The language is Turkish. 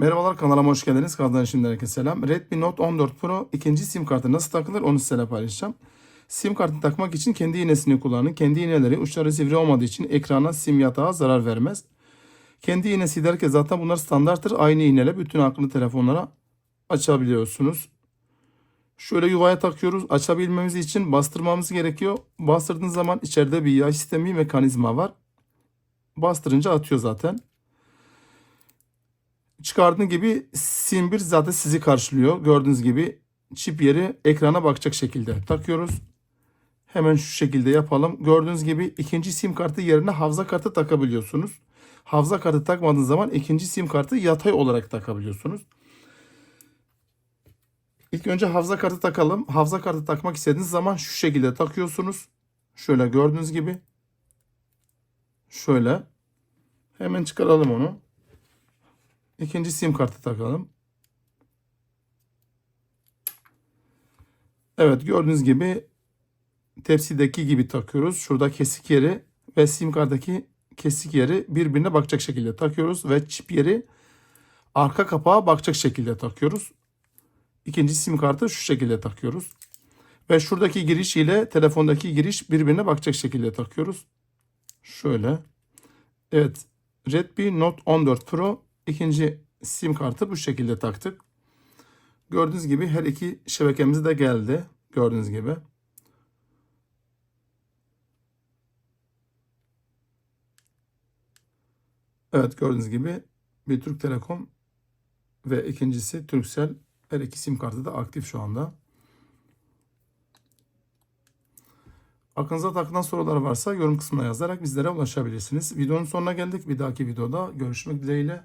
Merhabalar kanalıma hoş geldiniz. Kazdan şimdiden herkese selam. Redmi Note 14 Pro ikinci sim kartı nasıl takılır onu sizinle paylaşacağım. Sim kartını takmak için kendi iğnesini kullanın. Kendi iğneleri uçları sivri olmadığı için ekrana sim yatağı zarar vermez. Kendi iğnesi derken zaten bunlar standarttır. Aynı iğneyle bütün akıllı telefonlara açabiliyorsunuz. Şöyle yuvaya takıyoruz. Açabilmemiz için bastırmamız gerekiyor. Bastırdığınız zaman içeride bir yay sistemi mekanizma var. Bastırınca atıyor zaten. Çıkardığın gibi sim 1 zaten sizi karşılıyor. Gördüğünüz gibi çip yeri ekrana bakacak şekilde takıyoruz. Hemen şu şekilde yapalım. Gördüğünüz gibi ikinci sim kartı yerine hafıza kartı takabiliyorsunuz. Hafıza kartı takmadığınız zaman ikinci sim kartı yatay olarak takabiliyorsunuz. İlk önce hafıza kartı takalım. Hafıza kartı takmak istediğiniz zaman şu şekilde takıyorsunuz. Şöyle gördüğünüz gibi. Şöyle. Hemen çıkaralım onu. İkinci sim kartı takalım. Evet gördüğünüz gibi tepsideki gibi takıyoruz. Şurada kesik yeri ve sim kartdaki kesik yeri birbirine bakacak şekilde takıyoruz ve çip yeri arka kapağa bakacak şekilde takıyoruz. İkinci sim kartı şu şekilde takıyoruz. Ve şuradaki giriş ile telefondaki giriş birbirine bakacak şekilde takıyoruz. Şöyle. Evet. Redmi Note 14 Pro ikinci sim kartı bu şekilde taktık. Gördüğünüz gibi her iki şebekemiz de geldi. Gördüğünüz gibi. Evet gördüğünüz gibi bir Türk Telekom ve ikincisi Turkcell her iki sim kartı da aktif şu anda. Aklınıza takılan sorular varsa yorum kısmına yazarak bizlere ulaşabilirsiniz. Videonun sonuna geldik. Bir dahaki videoda görüşmek dileğiyle.